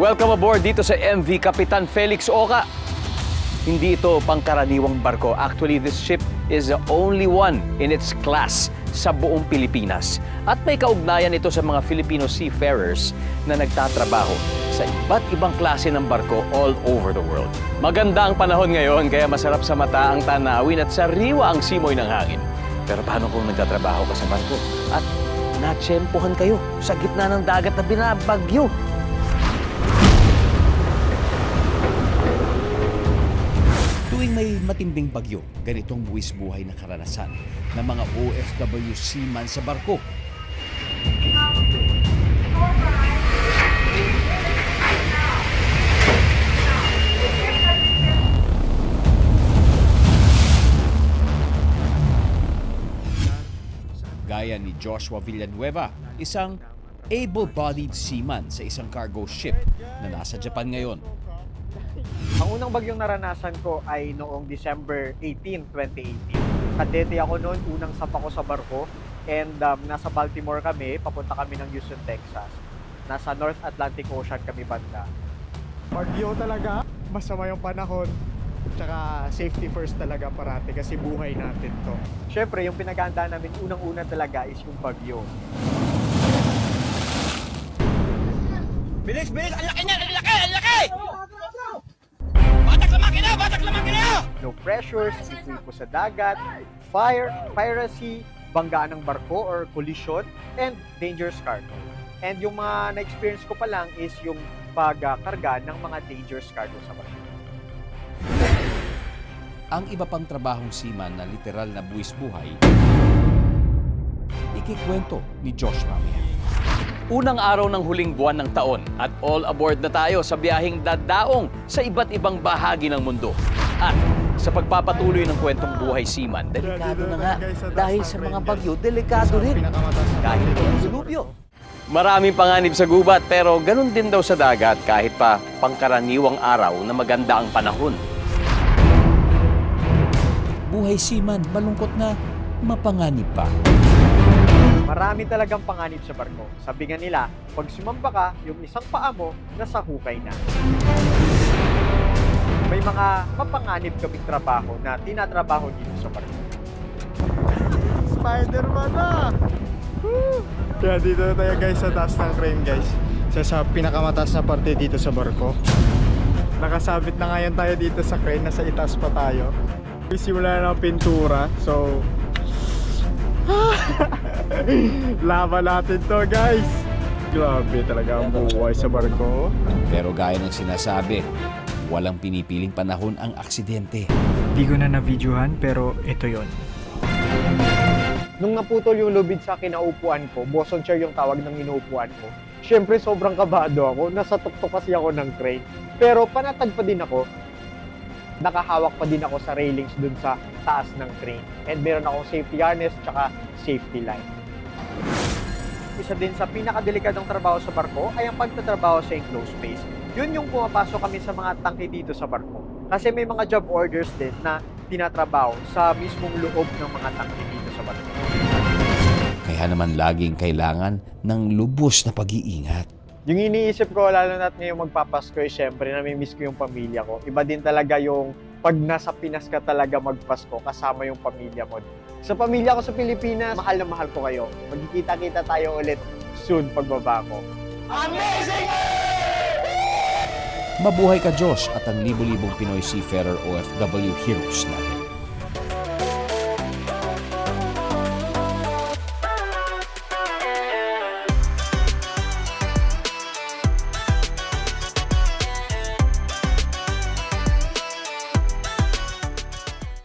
Welcome aboard dito sa MV Kapitan Felix Oka. Hindi ito pangkaraniwang barko. Actually, this ship is the only one in its class sa buong Pilipinas. At may kaugnayan ito sa mga Filipino seafarers na nagtatrabaho sa iba't ibang klase ng barko all over the world. Maganda ang panahon ngayon kaya masarap sa mata ang tanawin at sariwa ang simoy ng hangin. Pero paano kung nagtatrabaho ka sa barko at natsyempohan kayo sa gitna ng dagat na binabagyo? Matinding bagyo, ganitong buwis buhay na karanasan ng mga OFW seaman sa barko. Gaya ni Joshua Villanueva, isang able-bodied seaman sa isang cargo ship na nasa Japan ngayon. Ang unang bagyong naranasan ko ay noong December 18, 2018. Kadete ako noon, unang sapa ko sa barko. And um, nasa Baltimore kami, papunta kami ng Houston, Texas. Nasa North Atlantic Ocean kami banda. Bagyo talaga, masama yung panahon. Tsaka safety first talaga parati kasi buhay natin to. Siyempre, yung pinaghandaan namin unang-una talaga is yung bagyo. Bilis, bilis! Ang laki niya! Ang laki! Ang laki! No pressures, sipin po sa dagat, fire, piracy, banggaan ng barko or collision, and dangerous cargo. And yung mga na-experience ko pa lang is yung pagkarga ng mga dangerous cargo sa barko. ang iba pang trabahong seaman na literal na buwis buhay, ikikwento ni Josh mamaya. Unang araw ng huling buwan ng taon at all aboard na tayo sa biyaheng dadaong sa iba't ibang bahagi ng mundo. At sa pagpapatuloy ng kwentong buhay seaman, delikado na nga. Dahil sa mga bagyo, delikado rin. Ito ang dilubyo. Maraming panganib sa gubat pero ganun din daw sa dagat kahit pa pangkaraniwang araw na maganda ang panahon. Buhay seaman, malungkot na mapanganib pa. Marami talagang panganib sa barko. Sabi nga nila, pag sumamba ka, yung isang paa mo, nasa hukay na. May mga mapanganib kaming trabaho na tinatrabaho dito sa barko. Spider-Man na! Kaya dito na tayo guys sa taas ng crane guys. Sa, sa pinakamataas na parte dito sa barko. Nakasabit na ngayon tayo dito sa crane, nasa itaas pa tayo. Simula na ng pintura, so Laban natin to guys! Grabe talaga ang buhay sa barko. Pero gaya ng sinasabi, walang pinipiling panahon ang aksidente. Di ko na na-videohan pero ito yon. Nung naputol yung lubid sa kinaupuan ko, boson chair yung tawag ng inuupuan ko. Siyempre sobrang kabado ako, nasa tuktok kasi ako ng crane. Pero panatag pa din ako, nakahawak pa din ako sa railings dun sa taas ng crane. And meron akong safety harness tsaka safety line. Isa din sa pinakadelikadong trabaho sa barko ay ang pagtatrabaho sa enclosed space. Yun yung pumapasok kami sa mga tangke dito sa barko. Kasi may mga job orders din na tinatrabaho sa mismong loob ng mga tangke dito sa barko. Kaya naman laging kailangan ng lubos na pag-iingat. Yung iniisip ko, lalo na ngayong magpapasko, eh, syempre, namimiss ko yung pamilya ko. Iba din talaga yung pag nasa Pinas ka talaga magpasko, kasama yung pamilya mo. Sa pamilya ko sa Pilipinas, mahal na mahal ko kayo. Magkikita-kita tayo ulit soon pagbaba ko. Mabuhay ka Diyos at ang libo-libong Pinoy Seafarer OFW heroes natin.